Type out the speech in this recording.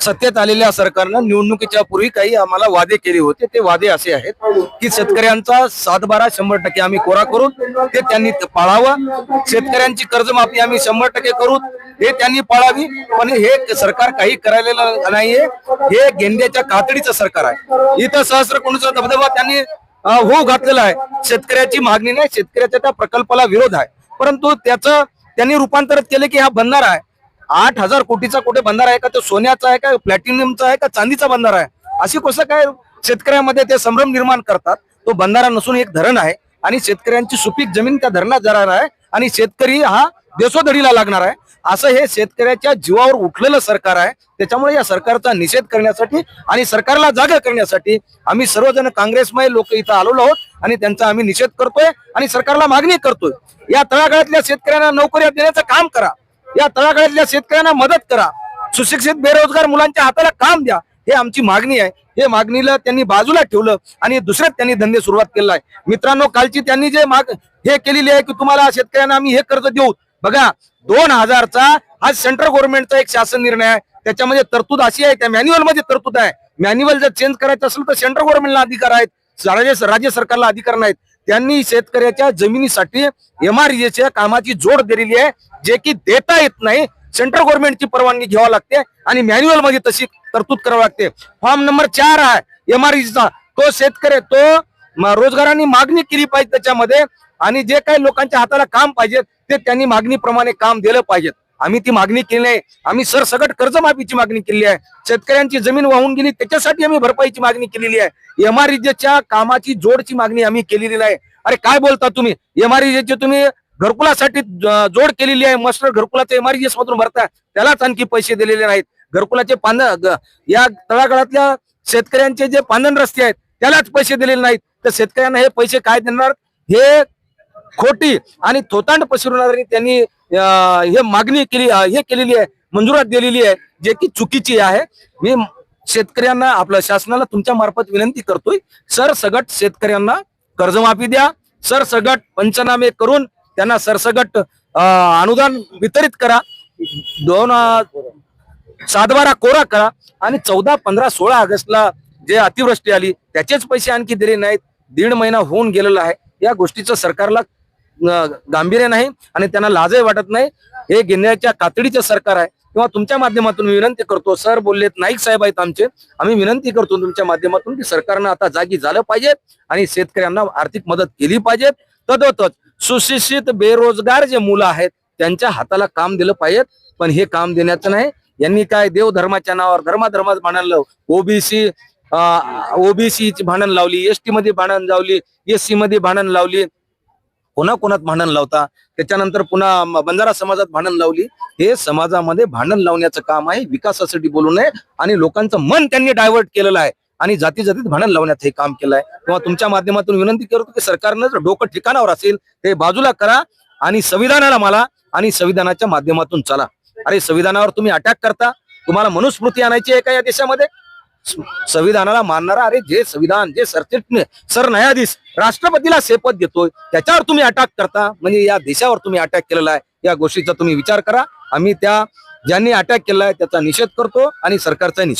सत्तेत आलेल्या सरकारनं निवडणुकीच्या पूर्वी काही आम्हाला वादे केले होते ते वादे असे आहेत की शेतकऱ्यांचा सातबारा शंभर टक्के आम्ही कोरा करू ते त्यांनी पाळावं शेतकऱ्यांची कर्जमाफी आम्ही शंभर टक्के करू हे त्यांनी पाळावी पण हे सरकार काही करायला नाहीये हे गेंद्याच्या कातडीचं सरकार आहे. इथं सहस्र कोणचा धबधबा त्यांनी हो घातलेला आहे. शेतकऱ्याची मागणी नाही शेतकऱ्याच्या त्या प्रकल्पाला विरोध आहे. परंतु त्याचं त्यांनी रूपांतरित केले की हा बंधारा आहे. आठ हजार कोटीचा कुठे बंधारा आहे का? तो सोन्याचा आहे का? प्लॅटिनियमचा आहे का? चांदीचा बंधारा आहे. अशी कसं काय शेतकऱ्यामध्ये ते संभ्रम निर्माण करतात. तो बंधारा नसून एक धरण आहे आणि शेतकऱ्यांची सुपीक जमीन त्या धरणात जाणार आहे आणि शेतकरी हा देशोधडीला लागणार आहे. असं हे शेतकऱ्याच्या जीवावर उठलेलं सरकार आहे. त्याच्यामुळे या सरकारचा निषेध करण्यासाठी आणि सरकारला जागा करण्यासाठी आम्ही सर्वजण काँग्रेसमय लोक इथं आलेलो आहोत आणि त्यांचा आम्ही निषेध करतोय आणि सरकारला मागणी करतोय. या तळागाळातल्या शेतकऱ्यांना नोकऱ्या देण्याचं काम करा. या तळागाळातल्या शेतकऱ्यांना मदत करा. सुशिक्षित बेरोजगार मुलांच्या हाताला काम द्या. हे आमची मागणी आहे. हे मागणीला त्यांनी बाजूला ठेवलं आणि दुसऱ्यात त्यांनी धंदे सुरुवात केला आहे. मित्रांनो कालची त्यांनी जे माग हे केलेली आहे की तुम्हाला शेतकऱ्यांना आम्ही हे कर्ज देऊ. बघा दोन हजारचा हा सेंट्रल गव्हर्नमेंटचा एक शासन निर्णय आहे. त्याच्यामध्ये तरतूद अशी आहे त्या मॅन्युअलमध्ये तरतूद आहे. मॅन्युअल जर चेंज करायचं असेल तर सेंट्रल गव्हर्नमेंटला अधिकार आहेत. राज्य राज्य सरकारला अधिकार नाहीत. त्यांनी शेतकऱ्याच्या जमिनीसाठी एमआरईच्या कामाची जोड दिलेली आहे जे की देता येत नाही. सेंट्रल गव्हर्नमेंटची परवानगी घ्यावी लागते आणि मॅन्युअलमध्ये तशी तरतूद करावी लागते. फॉर्म नंबर चार आहे एमआरईचा तो शेतकरी तो रोजगारांनी मागणी केली पाहिजे त्याच्यामध्ये. आणि जे काही लोकांच्या हाताला काम पाहिजे ते त्यांनी मागणीप्रमाणे काम दिलं पाहिजेत आम्ही ती मागणी केली नाही. आम्ही सरसकट कर्जमाफीची मागणी केली आहे. शेतकऱ्यांची जमीन वाहून गेली त्याच्यासाठी आम्ही भरपाईची मागणी केलेली आहे. एमआरईजेच्या कामाची जोडची मागणी आम्ही केलेली नाही. अरे काय बोलता तुम्ही? एमआरईजेची तुम्ही घरकुलासाठी जोड केलेली आहे. मस्टर घरकुलाचे एमआरईएस मधून भरता त्यालाच आणखी पैसे दिलेले नाहीत. घरकुलाचे पान या तळागाळातल्या शेतकऱ्यांचे जे पानन रस्ते आहेत त्यालाच पैसे दिलेले नाहीत. तर शेतकऱ्यांना हे पैसे काय देणार? हे खोटी आणि थोतांड पसरवणारी त्यांनी हे मागणी केली हे केलेली आहे मंजुरात दिलेली आहे जे की चुकीची आहे. मी शेतकऱ्यांना आपल्या शासनाला तुमच्या मार्फत विनंती करतोय सरसगट शेतकऱ्यांना कर्जमाफी द्या सरसगट पंचनामे करून त्यांना सरसगट अनुदान वितरित करा दोन सातबारा कोरा करा आणि चौदा पंधरा सोळा ऑगस्टला जे अतिवृष्टी आली त्याचेच पैसे आणखी दिले नाहीत. दीड महिना होऊन गेलेला आहे. या गोष्टीचं सरकारला गांभीर्य नाही आणि त्यांना लाजही वाटत नाही. हे घेण्याच्या कातडीचं सरकार आहे. किंवा तुमच्या माध्यमातून विनंती करतो सर बोललेत नाईक साहेब आहेत आमचे. आम्ही विनंती करतो तुमच्या माध्यमातून की सरकारनं आता जागी झालं पाहिजे आणि शेतकऱ्यांना आर्थिक मदत केली पाहिजे. तदोतच सुशिक्षित बेरोजगार जे मुलं आहेत त्यांच्या हाताला काम दिलं पाहिजे. पण हे काम देण्याचं नाही. यांनी काय देव धर्माच्या नावावर धर्माधर्मात भांडण लाव ओबीसी ओबीसी ची भांडण लावली एसटी मध्ये भांडण लावली एससी मध्ये भांडण लावली. कोणा कोणात भांडण लावता त्याच्यानंतर पुन्हा बंजारा समाजात भांडण लावली. हे समाजामध्ये भांडण लावण्याचं काम आहे. विकासासाठी बोलू नये आणि लोकांचं मन त्यांनी डायव्हर्ट केलेलं आहे. आणि जाती जातीत भांडण लावण्याचं हे काम केलं आहे किंवा तुमच्या माध्यमातून विनंती करतो की सरकारनं जर डोकं ठिकाणावर असेल ते बाजूला करा आणि संविधानाला मला आणि संविधानाच्या माध्यमातून चला. अरे संविधानावर तुम्ही अटॅक करता. तुम्हाला मनुस्मृती आणायची आहे का या देशामध्ये? संविधानाला मानणारा अरे जे संविधान जे सरचिटणे सरन्यायाधीश राष्ट्रपतीला शेपथ देतोय त्याच्यावर तुम्ही अटॅक करता. म्हणजे या देशावर तुम्ही अटॅक केलेला आहे. या गोष्टीचा तुम्ही विचार करा. आम्ही त्या ज्यांनी अटॅक केलाय त्याचा निषेध करतो आणि सरकारचा निषेध